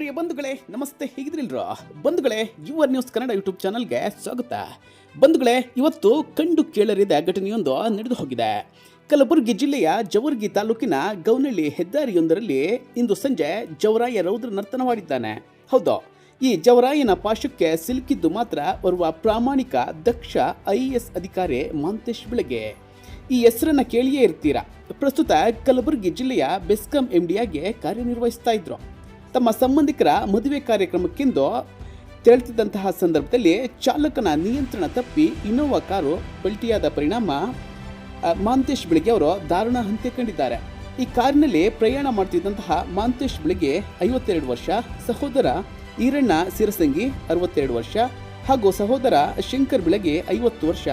ಪ್ರಿಯ ಬಂಧುಗಳೇ, ನಮಸ್ತೆ ಹೇಗಿದ್ರಿಲ್ರ ಬಂಧುಗಳೇ ಯುವರ್ ನ್ಯೂಸ್ ಕನ್ನಡ ಯೂಟ್ಯೂಬ್ ಚಾನಲ್ಗೆ ಸ್ವಾಗತ. ಬಂಧುಗಳೇ, ಇವತ್ತು ಕಂಡು ಕೇಳರಿದ ಘಟನೆಯೊಂದು ನಡೆದು ಹೋಗಿದೆ. ಕಲಬುರಗಿ ಜಿಲ್ಲೆಯ ಜವರ್ಗಿ ತಾಲೂಕಿನ ಗೌನಳ್ಳಿ ಹೆದ್ದಾರಿಯೊಂದರಲ್ಲಿ ಇಂದು ಸಂಜೆ ಜವರಾಯ ರೌದ್ರ ನರ್ತನವಾಡಿದ್ದಾನೆ ಹೌದು, ಈ ಜವರಾಯನ ಪಾಶಕ್ಕೆ ಸಿಲುಕಿದ್ದು ಮಾತ್ರ ಓರ್ವ ಪ್ರಾಮಾಣಿಕ ದಕ್ಷ ಐ ಎಸ್ ಅಧಿಕಾರಿ ಮಾಂತೇಶ್ ಬೆಳಗ್ಗೆ ಈ ಹೆಸರನ್ನ ಕೇಳಿಯೇ ಇರ್ತೀರಾ? ಪ್ರಸ್ತುತ ಕಲಬುರಗಿ ಜಿಲ್ಲೆಯ ಬೆಸ್ಕಾಂ ಎಂಡಿಯಾಗಿ ಕಾರ್ಯನಿರ್ವಹಿಸ್ತಾ ಇದ್ರು. ತಮ್ಮ ಸಂಬಂಧಿಕರ ಮದುವೆ ಕಾರ್ಯಕ್ರಮಕ್ಕೆಂದು ತೆರಳುತ್ತಿದ್ದಂತಹ ಸಂದರ್ಭದಲ್ಲಿ ಚಾಲಕನ ನಿಯಂತ್ರಣ ತಪ್ಪಿ ಇನೋವಾ ಕಾರು ಪಲ್ಟಿಯಾದ ಪರಿಣಾಮ ಮಾಂತೇಶ್ ಬೆಳಗ್ಗೆ ಅವರು ದಾರುಣ ಹಂತೆ ಕಂಡಿದ್ದಾರೆ. ಈ ಕಾರಿನಲ್ಲಿ ಪ್ರಯಾಣ ಮಾಡ್ತಿದ್ದಂತಹ ಮಾಂತೇಶ್ ಬೆಳಗ್ಗೆ ಐವತ್ತೆರಡು ವರ್ಷ, ಸಹೋದರ ಈರಣ್ಣ ಸಿರಸಂಗಿ ಅರವತ್ತೆರಡು ವರ್ಷ ಹಾಗೂ ಸಹೋದರ ಶಂಕರ್ ಬೆಳಗ್ಗೆ ಐವತ್ತು ವರ್ಷ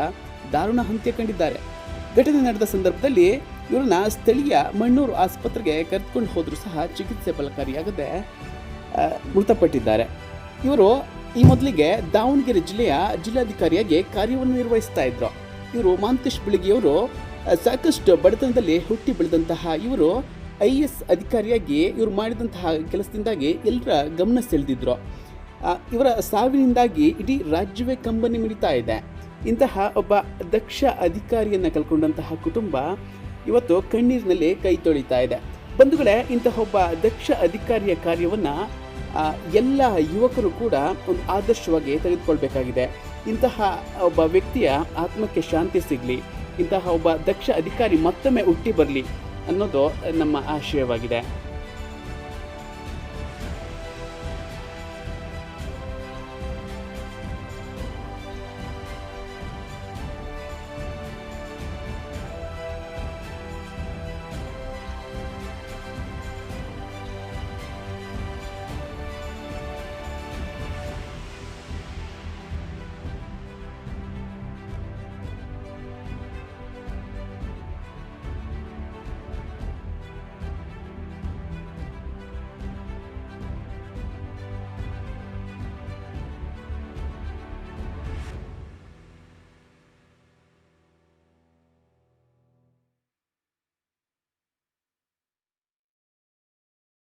ದಾರುಣ ಹಂತೆ ಕಂಡಿದ್ದಾರೆ. ಘಟನೆ ನಡೆದ ಸಂದರ್ಭದಲ್ಲಿ ಇವರನ್ನ ಸ್ಥಳೀಯ ಮಣ್ಣೂರು ಆಸ್ಪತ್ರೆಗೆ ಕರೆದುಕೊಂಡು ಹೋದರೂ ಸಹ ಚಿಕಿತ್ಸೆ ಫಲಕಾರಿಯಾಗದೆ ಮೃತಪಟ್ಟಿದ್ದಾರೆ. ಇವರು ಈ ಮೊದಲಿಗೆ ದಾವಣಗೆರೆ ಜಿಲ್ಲೆಯ ಜಿಲ್ಲಾಧಿಕಾರಿಯಾಗಿ ಕಾರ್ಯವನ್ನು ನಿರ್ವಹಿಸ್ತಾ ಇದ್ರು. ಇವರು ಮಾಂತೇಶ್ ಬಿಳಿಗಿಯವರು ಸಾಕಷ್ಟು ಬಡತನದಲ್ಲಿ ಹುಟ್ಟಿ ಬೆಳೆದಂತಹ ಇವರು ಐ ಎಸ್ ಅಧಿಕಾರಿಯಾಗಿ ಇವರು ಮಾಡಿದಂತಹ ಕೆಲಸದಿಂದಾಗಿ ಎಲ್ಲರ ಗಮನ ಸೆಳೆದಿದ್ರು. ಇವರ ಸಾವಿನಿಂದಾಗಿ ಇಡೀ ರಾಜ್ಯವೇ ಕಂಬನಿ ಮಿಡಿತಾ ಇದೆ. ಇಂತಹ ಒಬ್ಬ ದಕ್ಷ ಅಧಿಕಾರಿಯನ್ನು ಕಲ್ಕೊಂಡಂತಹ ಕುಟುಂಬ ಇವತ್ತು ಕಣ್ಣೀರಿನಲ್ಲಿ ಕೈ ತೊಳಿತಾ ಇದೆ. ಬಂಧುಗಳೇ ಇಂತಹ ಒಬ್ಬ ದಕ್ಷ ಅಧಿಕಾರಿಯ ಕಾರ್ಯವನ್ನು ಎಲ್ಲ ಯುವಕರು ಕೂಡ ಒಂದು ಆದರ್ಶವಾಗಿ ತೆಗೆದುಕೊಳ್ಬೇಕಾಗಿದೆ. ಇಂತಹ ಒಬ್ಬ ವ್ಯಕ್ತಿಯ ಆತ್ಮಕ್ಕೆ ಶಾಂತಿ ಸಿಗಲಿ, ಇಂತಹ ಒಬ್ಬ ದಕ್ಷ ಅಧಿಕಾರಿ ಮತ್ತೊಮ್ಮೆ ಹುಟ್ಟಿ ಬರಲಿ ಅನ್ನೋದು ನಮ್ಮ ಆಶಯವಾಗಿದೆ.